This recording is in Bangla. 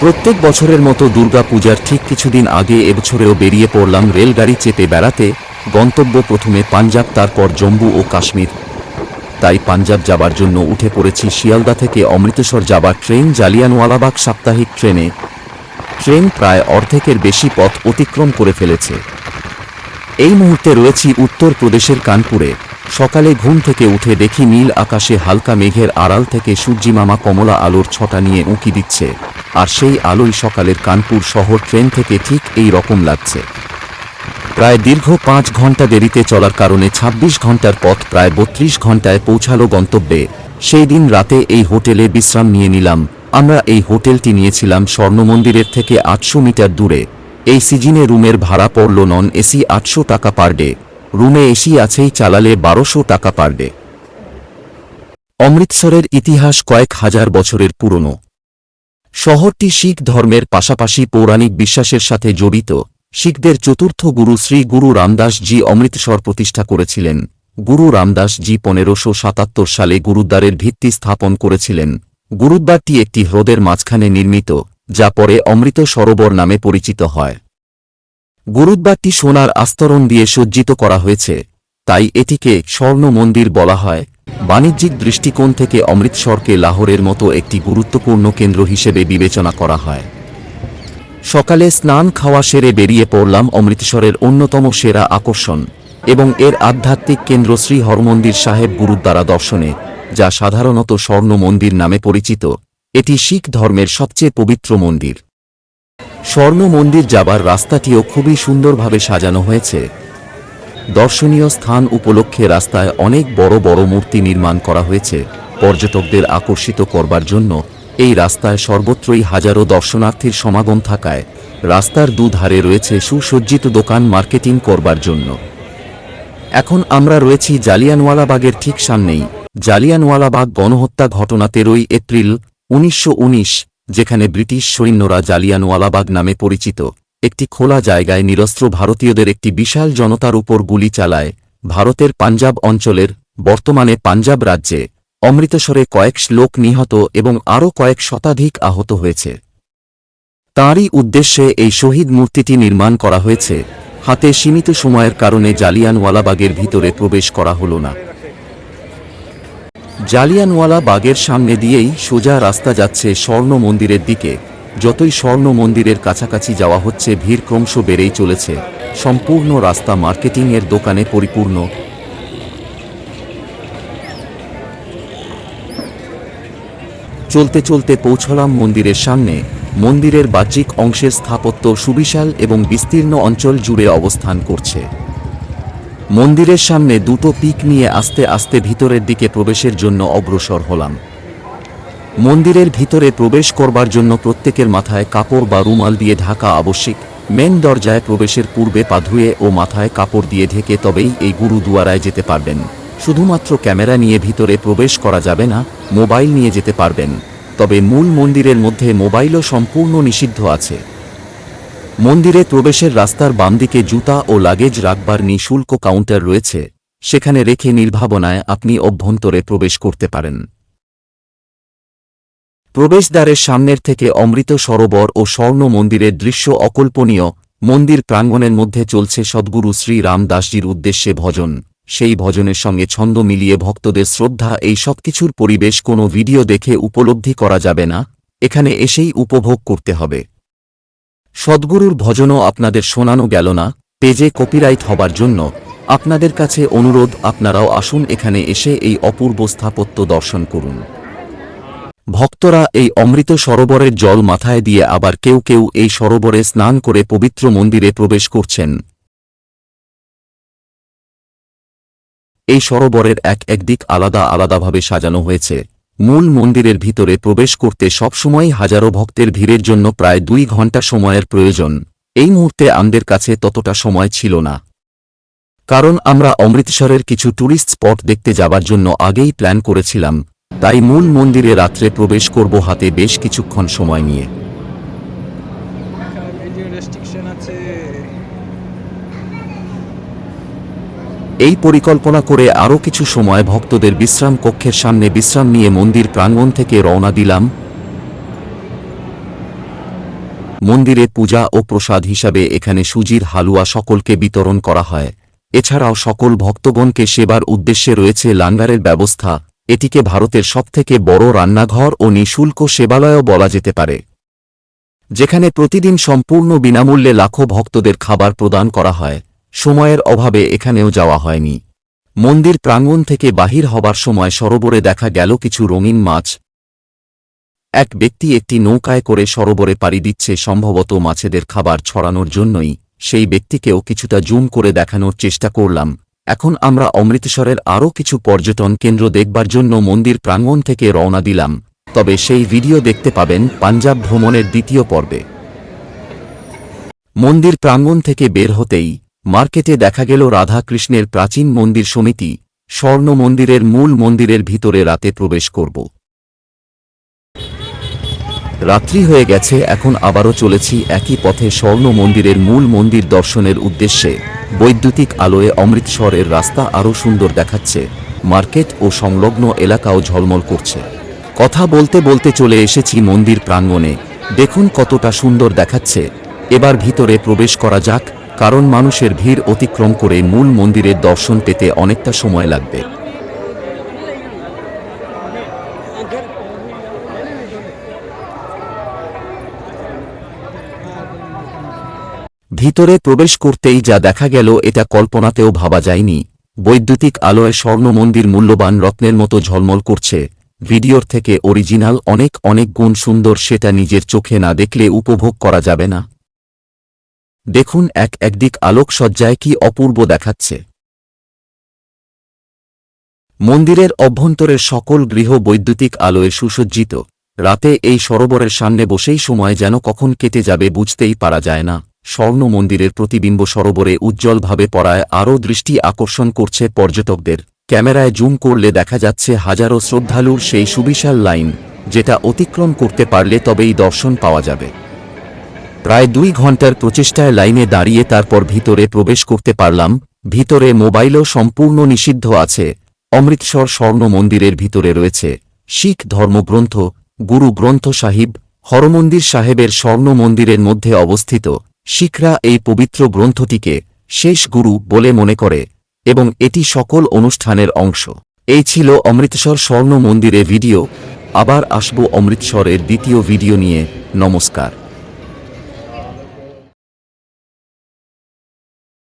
প্রত্যেক বছরের মতো দুর্গা পূজার ঠিক কিছুদিন আগে এবছরেও বেরিয়ে পড়লাম রেলগাড়ি চেপে বেড়াতে, গন্তব্য প্রথমে পাঞ্জাব, তারপর জম্মু ও কাশ্মীর। তাই পাঞ্জাব যাবার জন্য উঠে পড়েছি শিয়ালদা থেকে অমৃতসর যাবার ট্রেন জালিয়ানওয়ালাবাগ সাপ্তাহিক ট্রেনে। ট্রেন প্রায় অর্ধেকের বেশি পথ অতিক্রম করে ফেলেছে। এই মুহূর্তে রয়েছি উত্তর প্রদেশের কানপুরে। সকালে ঘুম থেকে উঠে দেখি নীল আকাশে হালকা মেঘের আড়াল থেকে সূর্যিমামা কমলা আলোর ছটা নিয়ে উঁকি দিচ্ছে। আর সেই আলোই সকালের কানপুর শহর ট্রেন থেকে ঠিক এই রকম লাগছে। প্রায় দীর্ঘ পাঁচ ঘণ্টা দেরিতে চলার কারণে ২৬ ঘণ্টার পথ প্রায় বত্রিশ ঘন্টায় পৌঁছালো গন্তব্যে। সেই দিন রাতে এই হোটেলে বিশ্রাম নিয়ে নিলাম। আমরা এই হোটেলটি নিয়েছিলাম স্বর্ণমন্দিরের থেকে আটশো মিটার দূরে। এই সিজিনে রুমের ভাড়া পড়ল নন এসি আটশো টাকা পার ডে। রুমে এসি আছেই চালালে বারোশো টাকা পার ডে। অমৃতসরের ইতিহাস কয়েক হাজার বছরের পুরনো। শহরটি শিখ ধর্মের পাশাপাশি পৌরাণিক বিশ্বাসের সাথে জড়িত। শিখদের চতুর্থ গুরু শ্রী গুরু রামদাসজি অমৃতসর প্রতিষ্ঠা করেছিলেন। গুরু রামদাস জি পনেরোশো সাতাত্তর সালে গুরুদ্বারের ভিত্তি স্থাপন করেছিলেন। গুরুদ্বারটি একটি হ্রদের মাঝখানে নির্মিত, যা পরে অমৃত সরোবর নামে পরিচিত হয়। গুরুদ্বারটি সোনার আস্তরণ দিয়ে সজ্জিত করা হয়েছে, তাই এটিকে স্বর্ণ মন্দির বলা হয়। বাণিজ্যিক দৃষ্টিকোণ থেকে অমৃতসরকে লাহোরের মতো একটি গুরুত্বপূর্ণ কেন্দ্র হিসেবে বিবেচনা করা হয়। সকালে স্নান খাওয়া সেরে বেরিয়ে পড়লাম অমৃতসরের অন্যতম সেরা আকর্ষণ এবং এর আধ্যাত্মিক কেন্দ্র শ্রী হরমন্দির সাহেব গুরুদ্বারা দর্শনে, যা সাধারণত স্বর্ণ মন্দির নামে পরিচিত। এটি শিখ ধর্মের সবচেয়ে পবিত্র মন্দির। স্বর্ণ মন্দির যাবার রাস্তাটিও খুবই সুন্দরভাবে সাজানো হয়েছে। দর্শনীয় স্থান উপলক্ষে রাস্তায় অনেক বড় বড় মূর্তি নির্মাণ করা হয়েছে। পর্যটকদের আকর্ষিত করবার জন্য এই রাস্তায় সর্বত্রই হাজারো দর্শনার্থীর সমাগম থাকায় রাস্তার দুধারে রয়েছে সুসজ্জিত দোকান মার্কেটিং করবার জন্য। এখন আমরা রয়েছি জালিয়ানওয়ালাবাগের ঠিক সামনেই। জালিয়ানওয়ালাবাগ গণহত্যা ঘটনা তেরোই এপ্রিল উনিশশো উনিশ, যেখানে ব্রিটিশ সৈন্যরা জালিয়ানওয়ালাবাগ নামে পরিচিত। একটি খোলা জায়গায় নিরস্ত্র ভারতীয়দের একটি বিশাল জনতার উপর গুলি চালায় ভারতের পাঞ্জাব অঞ্চলের, বর্তমানে পাঞ্জাব রাজ্যে, অমৃতসরে কয়েক লোক নিহত এবং আরও কয়েক শতাধিক আহত হয়েছে। তাঁরই উদ্দেশ্যে এই শহীদ মূর্তিটি নির্মাণ করা হয়েছে। হাতে সীমিত সময়ের কারণে জালিয়ানওয়ালাবাগের ভিতরে প্রবেশ করা হল না। জালিয়ানওয়ালা বাগের সামনে দিয়েই সোজা রাস্তা যাচ্ছে স্বর্ণ মন্দিরের দিকে। যতই স্বর্ণ মন্দিরের কাছাকাছি যাওয়া হচ্ছে, ভিড় ক্রমশ বেড়েই চলেছে। সম্পূর্ণ রাস্তা মার্কেটিংয়ের দোকানে পরিপূর্ণ। চলতে চলতে পৌঁছলাম মন্দিরের সামনে। মন্দিরের বাহ্যিক অংশের স্থাপত্য সুবিশাল এবং বিস্তীর্ণ অঞ্চল জুড়ে অবস্থান করছে। মন্দিরের সামনে দুটো পিক নিয়ে আস্তে আস্তে ভিতরের দিকে প্রবেশের জন্য অগ্রসর হলাম। মন্দিরের ভিতরে প্রবেশ করবার জন্য প্রত্যেকের মাথায় কাপড় বা রুমাল দিয়ে ঢাকা আবশ্যিক। মেন দরজায় প্রবেশের পূর্বে পা ধুয়ে ও মাথায় কাপড় দিয়ে ঢেকে তবেই এই গুরুদুয়ারায় যেতে পারবেন। শুধুমাত্র ক্যামেরা নিয়ে ভিতরে প্রবেশ করা যাবে না, মোবাইল নিয়ে যেতে পারবেন। তবে মূল মন্দিরের মধ্যে মোবাইলও সম্পূর্ণ নিষিদ্ধ আছে। মন্দিরে প্রবেশের রাস্তার বাম দিকে জুতা ও লাগেজ রাখবার নিঃশুল্ক কাউন্টার রয়েছে। সেখানে রেখে নির্ভাবনায় আপনি অভ্যন্তরে প্রবেশ করতে পারেন। প্রবেশদ্বারের সামনের থেকে অমৃত সরোবর ও স্বর্ণ মন্দিরের দৃশ্য অকল্পনীয়। মন্দির প্রাঙ্গণের মধ্যে চলছে সদ্গুরু শ্রী রামদাসজির উদ্দেশ্যে ভজন। সেই ভজনের সঙ্গে ছন্দ মিলিয়ে ভক্তদের শ্রদ্ধা, এই সবকিছুর পরিবেশ কোনো ভিডিও দেখে উপলব্ধি করা যাবে না। এখানে এসেই উপভোগ করতে হবে। সদ্গুরুর ভজনও আপনাদের শোনানো গেল না। পেজে কপিরাইট হবার জন্য আপনাদের কাছে অনুরোধ, আপনারাও আসুন এখানে এসে এই অপূর্ব স্থাপত্য দর্শন করুন। ভক্তরা এই অমৃত সরোবরের জল মাথায় দিয়ে আবার কেউ কেউ এই সরোবরে স্নান করে পবিত্র মন্দিরে প্রবেশ করছেন। এই সরোবরের এক এক দিক আলাদা আলাদাভাবে সাজানো হয়েছে। মূল মন্দিরের ভিতরে প্রবেশ করতে সবসময় হাজারো ভক্তের ভিড়ের জন্য প্রায় দুই ঘণ্টা সময়ের প্রয়োজন। এই মুহূর্তে আমাদের কাছে ততটা সময় ছিল না। কারণ আমরা অমৃতসরের কিছু ট্যুরিস্ট স্পট দেখতে যাবার জন্য আগেই প্ল্যান করেছিলাম। তাই মূল মন্দিরে রাত্রে প্রবেশ করব হাতে বেশ কিছুক্ষণ সময় নিয়ে। এই পরিকল্পনা করে আরও কিছু সময় ভক্তদের বিশ্রাম কক্ষের সামনে বিশ্রাম নিয়ে মন্দির প্রাঙ্গণ থেকে রওনা দিলাম। মন্দিরে পূজা ও প্রসাদ হিসাবে এখানে সুজির হালুয়া সকলকে বিতরণ করা হয়। এছাড়াও সকল ভক্তগণকে সেবার উদ্দেশ্যে রয়েছে লাঙ্গারের ব্যবস্থা। এটিকে ভারতের সবথেকে বড় রান্নাঘর ও নিঃশুল্ক সেবালয়ও বলা যেতে পারে। যেখানে প্রতিদিন সম্পূর্ণ বিনামূল্যে লাখো ভক্তদের খাবার প্রদান করা হয়। সময়ের অভাবে এখানেও যাওয়া হয়নি। মন্দির প্রাঙ্গণ থেকে বাহির হবার সময় সরোবরে দেখা গেল কিছু রঙিন মাছ। এক ব্যক্তি একটি নৌকায় করে সরোবরে পাড়ি দিচ্ছে সম্ভবত মাছেদের খাবার ছড়ানোর জন্যই। সেই ব্যক্তিকেও কিছুটা জুম করে দেখানোর চেষ্টা করলাম। এখন আমরা অমৃতসরের আরও কিছু পর্যটন কেন্দ্র দেখবার জন্য মন্দির প্রাঙ্গণ থেকে রওনা দিলাম, তবে সেই ভিডিও দেখতে পাবেন পাঞ্জাব ভ্রমণের দ্বিতীয় পর্বে। মন্দির প্রাঙ্গণ থেকে বের হতেই মার্কেটে দেখা গেল রাধাকৃষ্ণের প্রাচীন মন্দির সমিতি, স্বর্ণ মন্দিরের মূল মন্দিরের ভিতরে রাতে প্রবেশ করব। রাত্রি হয়ে গেছে, এখন আবারও চলেছি একই পথে স্বর্ণ মন্দিরের মূল মন্দির দর্শনের উদ্দেশ্যে। বৈদ্যুতিক আলোয় অমৃতসরের রাস্তা আরও সুন্দর দেখাচ্ছে। মার্কেট ও সংলগ্ন এলাকাও ঝলমল করছে। কথা বলতে বলতে চলে এসেছি মন্দির প্রাঙ্গণে। দেখুন কতটা সুন্দর দেখাচ্ছে। এবার ভিতরে প্রবেশ করা যাক, কারণ মানুষের ভিড় অতিক্রম করে মূল মন্দিরের দর্শন পেতে অনেকটা সময় লাগবে। ভিতরে প্রবেশ করতেই যা দেখা গেল এটা কল্পনাতেও ভাবা যায়নি। বৈদ্যুতিক আলোয় স্বর্ণ মন্দির মূল্যবান রত্নের মতো ঝলমল করছে। ভিডিওর থেকে অরিজিনাল অনেক অনেক গুণ সুন্দর সেটা নিজের চোখে না দেখলে উপভোগ করা যাবে না। দেখুন এক একদিক আলোকসজ্জায় কি অপূর্ব দেখাচ্ছে। মন্দিরের অভ্যন্তরের সকল গৃহ বৈদ্যুতিক আলোয় সুসজ্জিত। রাতে এই সরোবরের সামনে বসেই সময় যেন কখন কেটে যাবে বুঝতেই পারা যায় না। স্বর্ণ মন্দিরের প্রতিবিম্ব সরোবরে উজ্জ্বলভাবে পড়ায় আরও দৃষ্টি আকর্ষণ করছে পর্যটকদের। ক্যামেরায় জুম করলে দেখা যাচ্ছে হাজারো শ্রদ্ধালুর সেই সুবিশাল লাইন, যেটা অতিক্রম করতে পারলে তবেই দর্শন পাওয়া যাবে। প্রায় দুই ঘণ্টার প্রচেষ্টায় লাইনে দাঁড়িয়ে তারপর ভিতরে প্রবেশ করতে পারলাম, ভিতরে মোবাইলও সম্পূর্ণ নিষিদ্ধ আছে, অমৃতসর স্বর্ণ মন্দিরের ভিতরে রয়েছে। শিখ ধর্মগ্রন্থ গুরু গ্রন্থ সাহিব, হরমন্দির সাহেবের স্বর্ণ মন্দিরের মধ্যে অবস্থিত। শিখরা এই পবিত্র গ্রন্থটিকে শেষ গুরু বলে মনে করে এবং এটি সকল অনুষ্ঠানের অংশ। এই ছিল অমৃতসর স্বর্ণ মন্দিরে ভিডিও। আবার আসব অমৃতসরের দ্বিতীয় ভিডিও নিয়ে। নমস্কার।